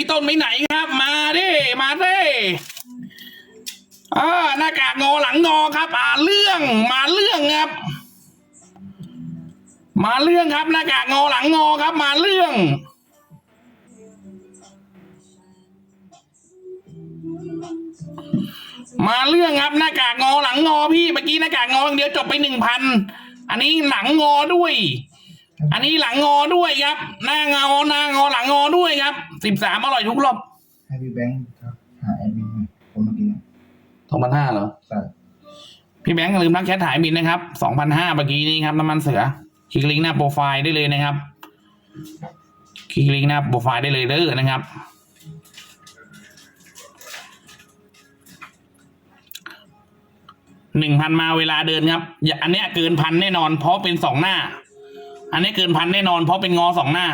พี่ต้นไปไหนครับ มาดิมาดิอ่าหน้ากากงอหลังงอครับอ่าเรื่องมาเรื่องครับ มาเรื่องครับหน้ากากงอหลังงอครับ มาเรื่อง มาเรื่องครับหน้ากากงอหลังงอพี่เมื่อกี้หน้ากากงออย่างเดียวจบไปหนึ่งพันอันนี้หลังงอด้วย อันนี้หลังงอด้วยครับ หน้างอหน้างอหลังงอด้วยครับสิบสามอร่อยทุกรอบให้พี่แบงค์ครับหาแอดมินหน่อยคนเมื่อกี้เนี่ยสองพันห้าเหรอใช่พี่แบงค์อย่าลืมทักแชทถ่ายบินนะครับสองพันห้าเมื่อกี้นี้ครับน้ำมันเสือคลิกลิงก์หน้าโปรไฟล์ได้เลยนะครับคลิกลิงก์หน้าโปรไฟล์ได้เลยเด้อนะครับ หนึ่งพันมาเวลาเดินครับอย่าอันเนี้ยเกินพันแน่นอน เพราะเป็นสองหน้า อันนี้เกินพันแน่นอนเพราะเป็นงอสองหน้า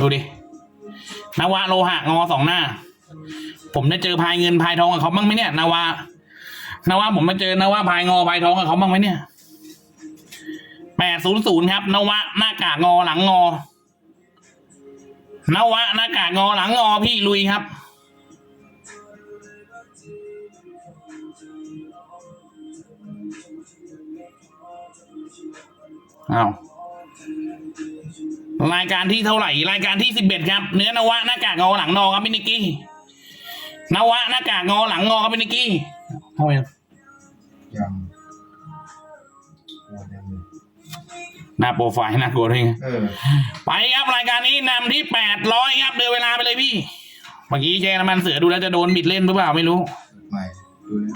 ดูดินาวะโลหะงอสองหน้า ผมได้เจอพายเงินพายทองกับเขาบ้างไหมเนี่ยนาวะนาวะผมมาเจอนาวะพายงอพายทองกับเขาบ้างไหมเนี่ยแปดศูนย์ศูนย์ครับนวะหน้ากากงอหลังงอนวะหน้ากากงอหลังงอพี่ลุยครับอ้าว รายการที่เท่าไหร่ รายการที่สิบเอ็ดครับ เนื้อนวะหน้ากากงอหลังนอครับพี่นิกกี้นวะหน้ากากงอหลังงอครับพี่นิกกี้ทำไมยังโอ้ยังเลยหน้าโปรไฟล์น่ากลัวด้วยไงเออไปครับรายการนี้นำที่แปดร้อยครับเดืนเวลาไปเลยพี่เมื่อกี้แชร์น้ำมันเสือดูแล้วจะโดนบิดเล่นหรือเปล่าไม่รู้ใหม่ดูนะ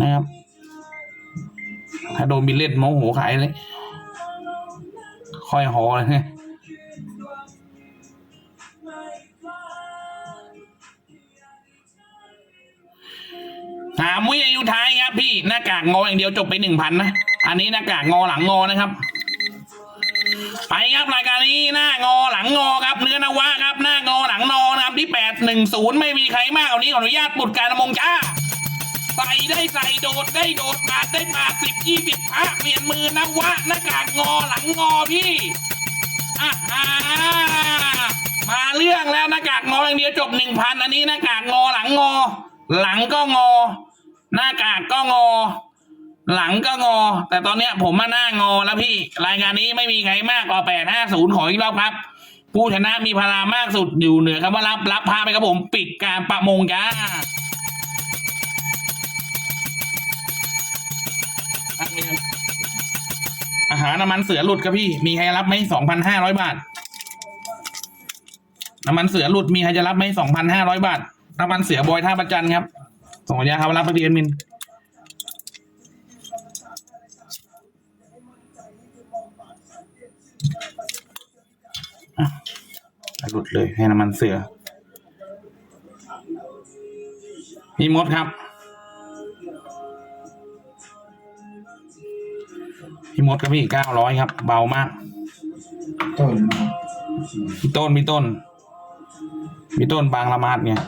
นะครับถ้าโดนบิดเล่นโมโหขายเลย ค่อยหอเลยถามวิอายุท้ายครับพี่หน้ากากงออย่างเดียวจบไปหนึ่งพันนะ อันนี้หน้ากากงอหลังงอนะครับ ไปครับรายการนี้หน้างอหลังงอครับเนื้อนวะครับหน้างอหลังนอนะครับที่แปดหนึ่งศูนย์ไม่มีใครมากกว่านี้ขออนุญาตปุดการมงจ้า ใส่ได้ใส่โดดได้โดดปาดได้ปาดสิบยี่สิบพระเปลี่ยนมือนวะหน้ากากงอหลังงอพี่อ่ามาเรื่องแล้วหน้ากากงออย่างเดียวจบหนึ่งพันอันนี้หน้ากากงอหลังงอ หลังก็งอ หน้ากากก็งอ หลังก็งอ แต่ตอนเนี้ยผมมาหน้างอแล้วพี่ รายการนี้ไม่มีใครมากกว่าแปดห้าศูนย์ขออีกรอบครับ ผู้ชนะมีพลามากสุดอยู่เหนือคำว่ารับรับพาไปครับผมปิดการประมงจ้า อาหารน้ำมันเสือหลุดครับพี่ มีใครรับไหมสองพันห้าร้อยบาท น้ำมันเสือหลุดมีใครจะรับไหมสองพันห้าร้อยบาท น้ำมันเสือบอยท่าประจันครับส่งสัญญาครับรับประเดียนมินหลุดเลยให้น้ำมันเสือพี่มดครับ พี่มดกับพี่เก้าร้อยครับ เบามากต้นนะครับพี่ต้นพี่ต้นพี่ต้นบางละมาดเนี่ย